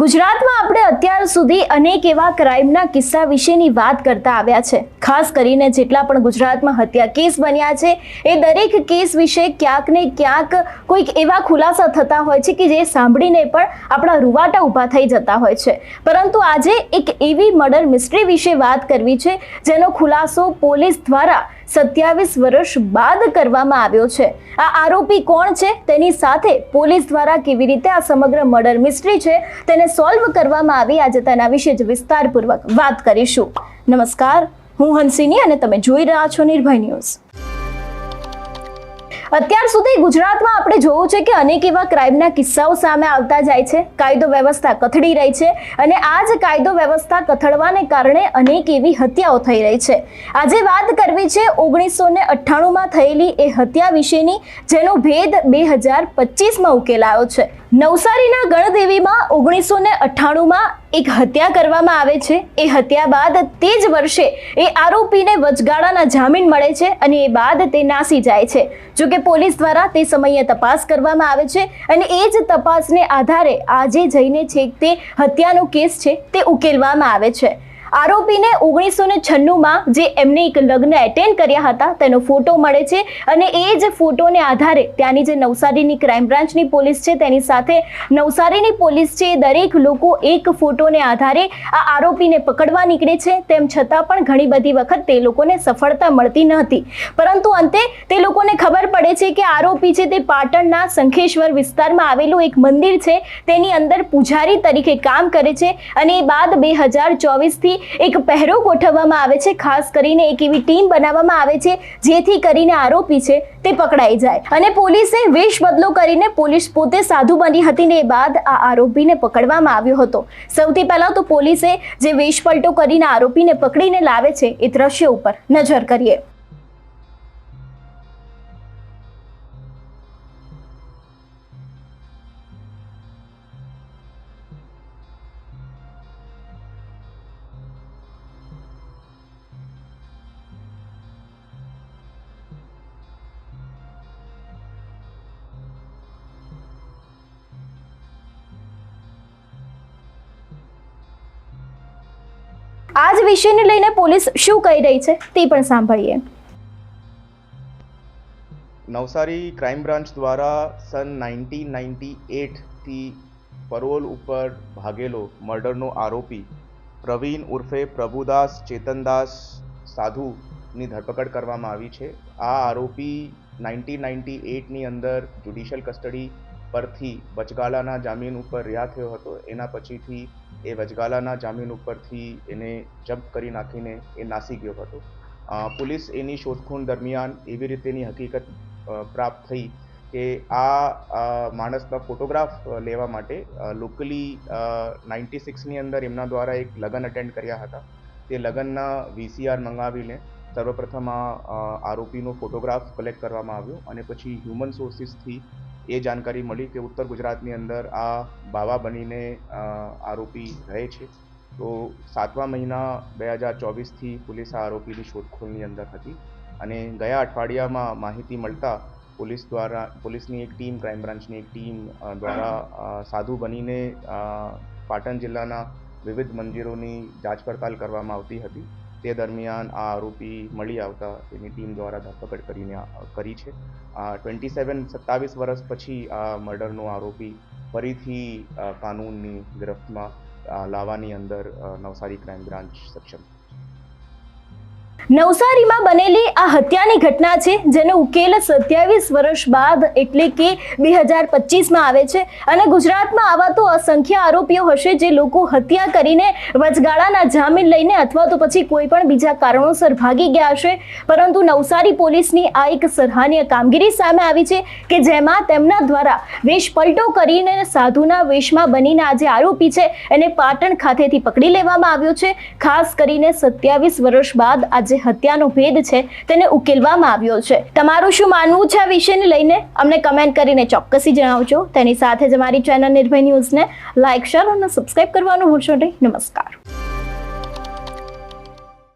ગુજરાતમાં આપણે અત્યાર સુધી અનેક એવા ક્રાઇમના કિસ્સા વિશેની વાત કરતા આવ્યા છે. ખાસ કરીને જેટલા પણ ગુજરાતમાં હત્યા કેસ બન્યા છે, એ દરેક કેસ વિશે ક્યાંક ને ક્યાંક કોઈક એવા ખુલાસા થતા હોય છે કે જે સાંભળીને પણ આપણા રૂવાટા ઊભા થઈ જતા હોય છે. પરંતુ આજે એક એવી મર્ડર મિસ્ટ્રી વિશે વાત કરવી છે, જેનો ખુલાસો પોલીસ દ્વારા સત્યાવીસ વર્ષ બાદ કરવામાં આવ્યો છે. આ આરોપી કોણ છે? તેની સાથે પોલીસ દ્વારા કેવી રીતે આ સમગ્ર મર્ડર મિસ્ટ્રી છે તેને સોલ્વ કરવામાં આવી? આજે તેના વિશે જ વિસ્તારપૂર્વક વાત કરીશું. નમસ્કાર, હું હંસિની અને તમે જોઈ રહ્યા છો નિર્ભય ન્યૂઝ. અત્યાર સુધી ગુજરાતમાં આપણે જોવું છે કે અનેક એવા ક્રાઇમના કિસ્સાઓ સામે આવતા જાય છે. કાયદો વ્યવસ્થા કથળી રહી છે અને આ જ કાયદો વ્યવસ્થા કથળવાને કારણે અનેક એવી હત્યાઓ થઈ રહી છે. આજે વાત કરવી છે ઓગણીસો ને અઠ્ઠાણુંમાં થયેલી એ હત્યા વિશેની, જેનો ભેદ બે હજાર પચીસમાં ઉકેલાયો છે. નવસારીના ગણદેવીમાં ઓગણીસો ને અઠ્ઠાણુંમાં એક હત્યા કરવામાં આવે છે. એ હત્યા બાદ તે જ વર્ષે એ આરોપીને વચગાળાના જામીન મળે છે અને એ બાદ તે નાસી જાય છે. જો કે પોલીસ દ્વારા તે સમયે તપાસ કરવામાં આવે છે અને એ જ તપાસને આધારે આજે જઈને છેક તે હત્યાનો કેસ છે તે ઉકેલવામાં આવે છે. આરોપીને ઓગણીસો ને છન્નુંમાં જે એમને એક લગ્ન એટેન્ડ કર્યા હતા, તેનો ફોટો મળે છે અને એ જ ફોટોને આધારે ત્યાંની જે નવસારીની ક્રાઇમ બ્રાન્ચની પોલીસ છે, તેની સાથે નવસારીની પોલીસ છે દરેક લોકો એક ફોટોને આધારે આ આરોપીને પકડવા નીકળે છે. તેમ છતાં પણ ઘણી બધી વખત તે લોકોને સફળતા મળતી ન હતી. પરંતુ અંતે તે લોકોને ખબર પડે છે કે આરોપી છે તે પાટણના શંખેશ્વર વિસ્તારમાં આવેલું એક મંદિર છે. તેની અંદર પૂજારી તરીકે કામ કરે છે અને એ બાદ બે હજાર ચોવીસથી એક પહેરો ગોઠવવામાં આવે છે. ખાસ કરીને એક એવી ટીમ બનાવવામાં આવે છે, જેથી કરીને આરોપી છે તે પકડાઈ જાય. અને પોલીસે વેશ બદલો કરીને પોલીસ પોતે સાધુ બની હતી ને એ બાદ આ આરોપીને પકડવામાં આવ્યો હતો. સૌથી પહેલાં તો પોલીસે જે વેશ પલટો કરીને આરોપીને પકડીને લાવે છે, એ દ્રશ્ય ઉપર નજર કરીએ. આ જ વિષયને લઈને પોલીસ શું કહી રહી છે તે પણ સાંભળીએ. નવસારી ક્રાઇમ બ્રાન્ચ દ્વારા સન નાઇન્ટીન નાઇન્ટી એટથી પરોલ ઉપર ભાગેલો મર્ડરનો આરોપી પ્રવીણ ઉર્ફે પ્રભુદાસ ચેતનદાસ સાધુની ધરપકડ કરવામાં આવી છે. આ આરોપી નાઇન્ટીન નાઇન્ટી એટની અંદર જ્યુડિશિયલ કસ્ટડી પરથી વચગાલાના જામીન ઉપર રહ્યા થયો હતો. એના પછીથી એ વચગાલાના જામીન ઉપરથી એને જમ્પ કરી નાખીને એ નાસી ગયો હતો. પોલીસ એની શોધખોળ દરમિયાન એવી રીતેની હકીકત પ્રાપ્ત થઈ કે આ માણસના ફોટોગ્રાફ લેવા માટે લોકલી નાઇન્ટી સિક્સની અંદર એમના દ્વારા એક લગ્ન અટેન્ડ કર્યા હતા. તે લગ્નના વીસીઆર મંગાવીને સર્વપ્રથમ આ આરોપીનો ફોટોગ્રાફ કલેક્ટ કરવામાં આવ્યો અને પછી હ્યુમન સોર્સિસથી એ જાણકારી મળી કે ઉત્તર ગુજરાતની અંદર આ બાવા બનીને આરોપી રહે છે. તો સાતમા મહિના બે હજાર ચોવીસથી પોલીસ આ આરોપીની શોધખોળની અંદર હતી અને ગયા અઠવાડિયામાં માહિતી મળતા પોલીસ દ્વારા, પોલીસની એક ટીમ, ક્રાઇમ બ્રાન્ચની એક ટીમ દ્વારા સાધુ બનીને પાટણ જિલ્લાના વિવિધ મંદિરોની જાંચ પડતાલ કરવામાં આવતી હતી. તે દરમિયાન આ આરોપી મળી આવતા તેની ટીમ દ્વારા ધરપકડ કરીને કરી છે. ટ્વેન્ટી સેવન સત્તાવીસ વર્ષ પછી આ મર્ડરનો આરોપી ફરીથી કાનૂનની ગિરફ્તમાં લાવવાની અંદર નવસારી ક્રાઇમ બ્રાન્ચ સક્ષમ નવસારીમાં બનેલી આ હત્યાની ઘટના છે, જેનો ઉકેલ સત્યાવીસ વર્ષ બાદ એટલે કે બે હજાર પચીસમાં આવે છે. અને ગુજરાતમાં આવા તો અસંખ્ય આરોપીઓ હશે, જે લોકો હત્યા કરીને વચગાળાના જામીન લઈને અથવા તો પછી કોઈ પણ બીજા કારણોસર ભાગી ગયા હશે. પરંતુ નવસારી પોલીસની આ એક સરાહનીય કામગીરી સામે આવી છે કે જેમાં તેમના દ્વારા વેશ પલટો કરીને સાધુના વેશમાં બનીને આ જે આરોપી છે, એને પાટણ ખાતેથી પકડી લેવામાં આવ્યો છે. ખાસ કરીને સત્યાવીસ વર્ષ બાદ આ જે હત્યાનો ભેદ છે તેને ઉકેલવામાં આવ્યો છે. તમારું શું માનવું છે આ વિષયને લઈને? અમને કમેન્ટ કરીને ચોક્કસી જણાવજો. તેની સાથે જ અમારી ચેનલ નિર્ભય ન્યૂઝને લાઇક શેર અને સબસ્ક્રાઇબ કરવાનું ભૂલશો નહીં. નમસ્કાર.